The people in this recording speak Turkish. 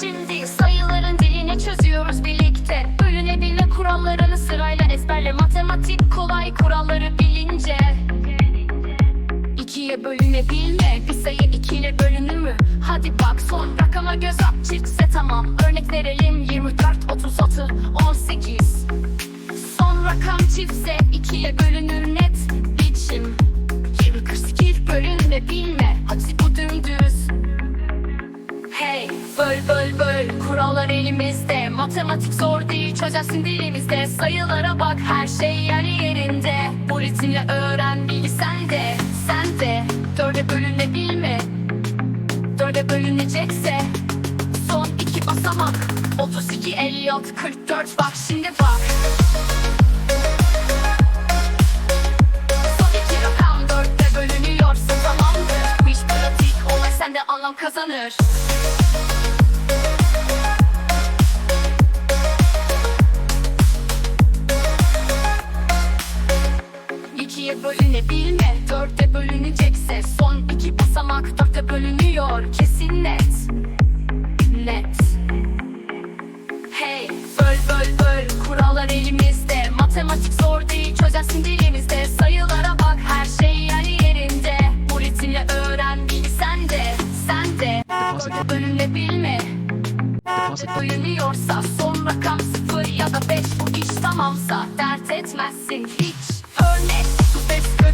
şimdi sayıların dilini çözüyoruz birlikte. Bölünebilme kurallarını sırayla ezberle. Matematik kolay kuralları bilince. İkiye bölünebilme. Bir sayı ikiyle bölünür mü? Hadi bak son rakama göz at. Çiftse tamam. Örnek verelim. 24, 36, 18 Son rakam çiftse ikiye bölünür net. Biçim 20, 48 bölünme bilme Hadi böl böl böl. Kurallar elimizde. Matematik zor değil çözersin dilimizde. Sayılara bak her şey yerli yerinde. Bu ritimle öğren bilgi sende Sen de. Dörde bölünebilme Dörde bölünecekse. Son iki basamak 32, 56, 44 Bak şimdi bak. Son İkiye bölünebilme Dörtte bölünecekse Son iki basamak dörtte bölünüyor. Kesin net Net. Hey böl böl böl Kurallar elimizde. Matematik zor değil çözersin dilimizde. Sayılara bak her şey yerli yerinde. Bu ritimle öğren bilgi sende Sen de. Dörtte bölünebilme Deposit. Bölünüyorsa son rakam sıfır ya da beş. Bu iş tamamsa dert etmezsin. Hiç they